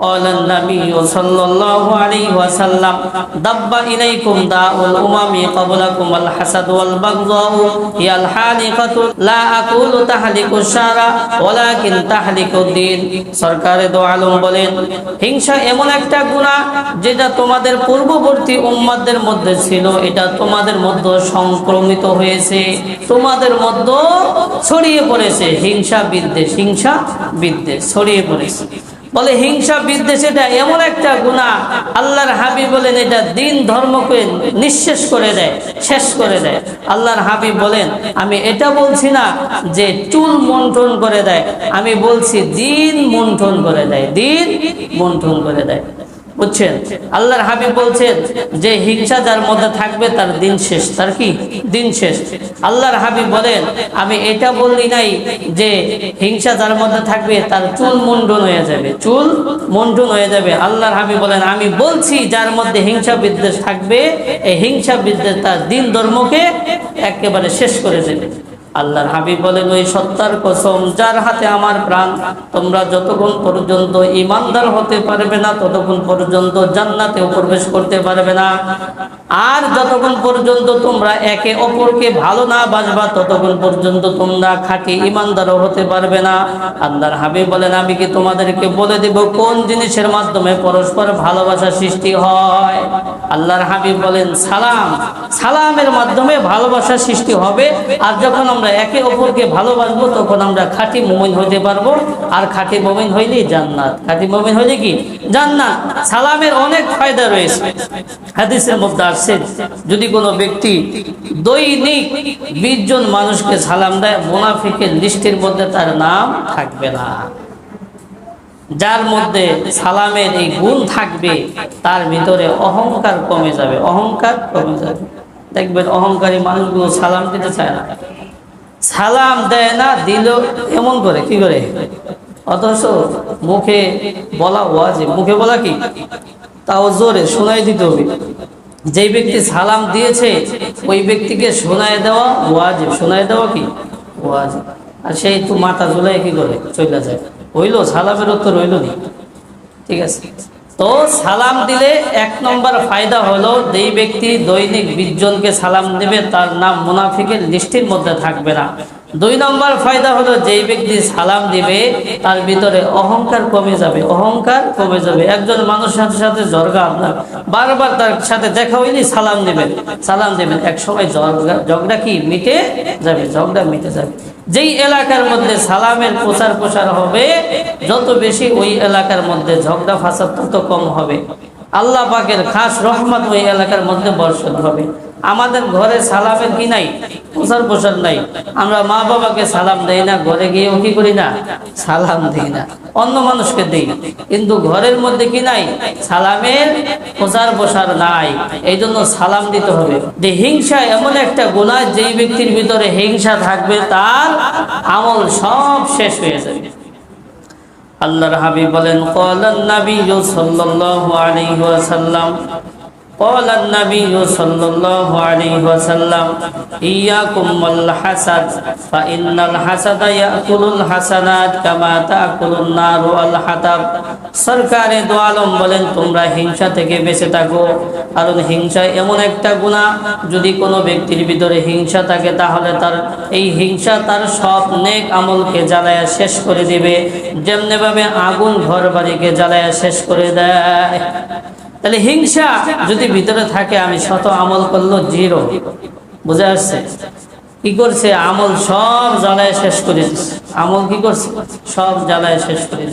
قال النبي صلى الله عليه وسلم دب إليكم داء الأمم قبلكم الحسد والبغضاء هي الحالقة لا أقول تحلق الشعر ولكن تحلق الدين সরকারে দো আলম বলেন হিংসা এমন একটা গুণা যেটা তোমাদের পূর্ববর্তী উম্মাদের মধ্যে ছিল এটা তোমাদের মধ্যে সংক্রমিত হয়েছে তোমাদের মধ্যে ছড়িয়ে পড়েছে হিংসা বিদ্বেষ হিংসা বিদ্বেষ ছড়িয়ে পড়েছে বলে হিংসা বিদ্বেষ এটা এমন একটা গুণা আল্লাহর হাবি বলেন এটা দিন ধর্মকে নিঃশেষ করে দেয়, শেষ করে দেয়। আল্লাহর হাবি বলেন, আমি এটা বলছি না যে চুল মন্থন করে দেয়, আমি বলছি দিন মন্থন করে দেয়, দিন মন্থন করে দেয়। বুঝছেন আল্লাহর হাবিব বলছেন যে হিংসা যার মধ্যে থাকবে তার দিন শেষ। তার কি? দিন শেষ। আল্লাহর হাবিব বলেন, আমি এটা বললি নাই যে হিংসা যার মধ্যে থাকবে তার চুল মুন্ডন হয়ে যাবে। চুল মুন্ডন হয়ে যাবে। আল্লাহর হাবিব বলেন, আমি বলছি যার মধ্যে হিংসা বিদ্বেষ থাকবে, এই হিংসা বিদ্বেষ তার দিন ধর্মকে একেবারে শেষ করে দেবে। আল্লাহর হাবিব বলেন, ওই সত্তার কসম, যার হাতে আমার প্রাণ, তোমরা যতক্ষণ পর্যন্ত ইমানদার হতে পারবে না, ততক্ষণ পর্যন্ত জান্নাতেও প্রবেশ করতে পারবে না। আর যতক্ষণ পর্যন্ত তোমরা একে অপরকে ভালো না বাসবা, ততক্ষণ পর্যন্ত তোমরা খাঁটি ইমানদারও হতে পারবে না। আল্লাহর হাবিব বলেন, আমি কি তোমাদেরকে বলে দেব কোন জিনিসের মাধ্যমে পরস্পর ভালোবাসা সৃষ্টি হয়? আল্লাহর হাবিব বলেন, সালাম, সালামের মাধ্যমে ভালোবাসা সৃষ্টি হবে। আর যখন আমরা একে অপরকে ভালোবাসবো, তখন আমরা খাঁটি মোমিন হতে পারব। আর খাঁটি মোমিন হইলেই জান্নাত। খাঁটি মোমিন হইলে কি? জান্নাত। সালামের অনেক ফায়দা রয়েছে। হাদিসের মধ্যে আসছে যদি কোনো ব্যক্তি দৈনিক বিশ জন মানুষকে সালাম দেয়, মোনাফিকের লিস্টের মধ্যে তার নাম থাকবে না। যার মধ্যে সালামের এই গুণ থাকবে, তার ভিতরে অহংকার কমে যাবে। অহংকার কমে যাবে। দেখবেন অহংকারী মানুষগুলো সালাম দিতে চায় না। সালাম দেয় না, দিল এমন করে, কি করে? অথচ মুখে বলা ওয়াজে মুখে বলা কি? তাও জোরে শোনাই দিতে হবে। যেই ব্যক্তি সালাম দিয়েছে, ওই ব্যক্তিকে শোনায় দেওয়া ওয়াজিব। শোনায় দেওয়া কি? ওয়াজিব। আর সেই তো মাথা ঝুলাই কি করে? চলে যায়। হইল, সালামের উত্তর হইল নি। ঠিক আছে? তো সালাম দিলে এক নম্বর ফায়দা হলো, যেই ব্যক্তি দৈনিক বিশ জনকে সালাম দেবে, তার নাম মুনাফিকের লিস্টির মধ্যে থাকবে না। দুই নম্বর ফায়দা হলো যেই ব্যক্তি সালাম দিবে, তার ভিতরে অহংকার কমে যাবে, অহংকার কমে যাবে। একজন মানুষের সাথে জর্গা আপনার। বারবার তার সাথে দেখা হইনি সালাম দেবেন সালাম দেবেন। এক সময় ঝগড়া কি? মিটে যাবে, ঝগড়া মিটে যাবে। যেই এলাকার মধ্যে সালামের প্রচার প্রসার হবে, যত বেশি ওই এলাকার মধ্যে ঝগড়া ফাসাদ তত কম হবে। আল্লাহ পাকের খাস রহমত ওই এলাকার মধ্যে বর্ষণ হবে। আমাদের ঘরে সালামের কি নাই? প্রচার প্রসার নাই। আমরা মা বাবাকে সালাম দেই না, ঘরে গিয়েও কি করি না? সালাম দিই না, অন্য মানুষকে দিই কিন্তু ঘরের মধ্যে কি নাই? সালামের প্রচার প্রসার নাই। এই জন্য সালাম দিতে হবে। যে হিংসা এমন একটা গুণা, যেই ব্যক্তির ভিতরে হিংসা থাকবে, তার আমল সব শেষ হয়ে যাবে। আল্লাহর হাবিব বলেন, কলান নবী সাল্লাল্লাহু আলাইহি ওয়াসাল্লাম قال النبي صلى الله عليه وسلم إياكم والحسد فإن الحسد يأكل الحسنات كما تأكل النار الحطب সরকারে দোয়ালম বলেন তোমরা হিংসা থেকে বেঁচে থাকো কারণ হিংসা এমন একটা গুণা যদি কোনো ব্যক্তির ভিতরে হিংসা থাকে তাহলে তার এই হিংসা তার সব নেক আমলকে জ্বালায়া শেষ করে দিবে যেমনিভাবে আগুন ঘর বাড়িকে জ্বালায়া শেষ করে দেয় তাহলে হিংসা যদি ভিতরে থাকে, আমি শত আমল করল জিরো। বুঝে আসছে কি করছে? আমল সব জ্বালায় শেষ করে আমল কি করছে? সব জ্বালায় শেষ করে